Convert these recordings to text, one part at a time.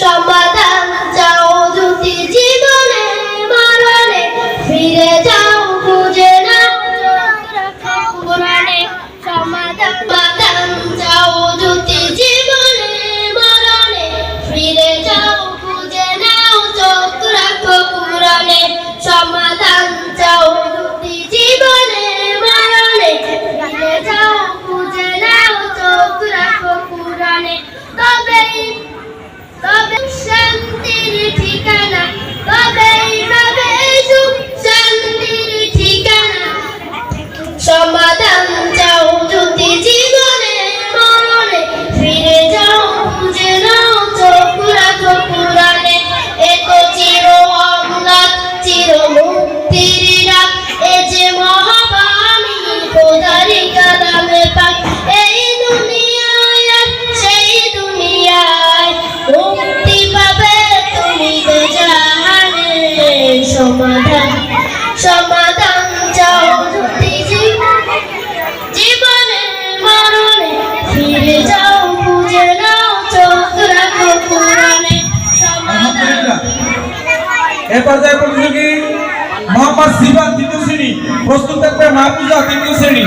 সমাধান চাও যদি জীবনে, মরণে ফিরে যাও, খুঁজে না পুরাণে সমাধান চাও যদি জীবনে, মরণে ফিরে যাও পাক এই দুনিয়ায় সেই দুনিয়ায় মুক্তি পাবে তুমি বেজাহারে সমাধান সমাধান চাও যদি জীবনের মরণে ফিরে যাও বুঝে নাও, চোখ রাখো পুরাণে। সমাধান। এ পর্যায়ে প্রতিযোগী মোহাম্মদ সিবান দ্বিতীয় শ্রেণি, প্রস্তুত থাকবে মাহফুজা তৃতীয় শ্রেণি।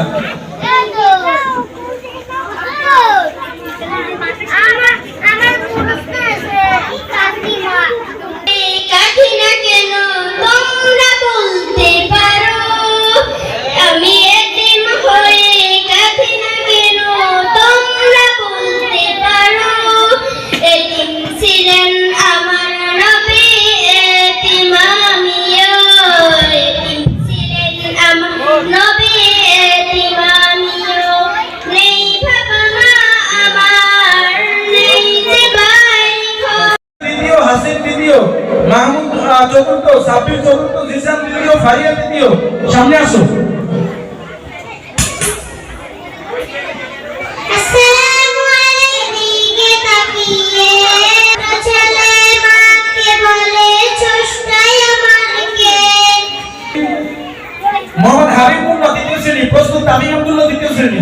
야. ভিডিও মাহমুদ চতুর্থ সাব্বির চতুর্থ জিসান ভিডিও সামনে আসো। মোহাম্মদ হাবিবুর দ্বিতীয় শ্রেণি প্রস্তুত আমি আব্দুল্লাহ দ্বিতীয় শ্রেণি।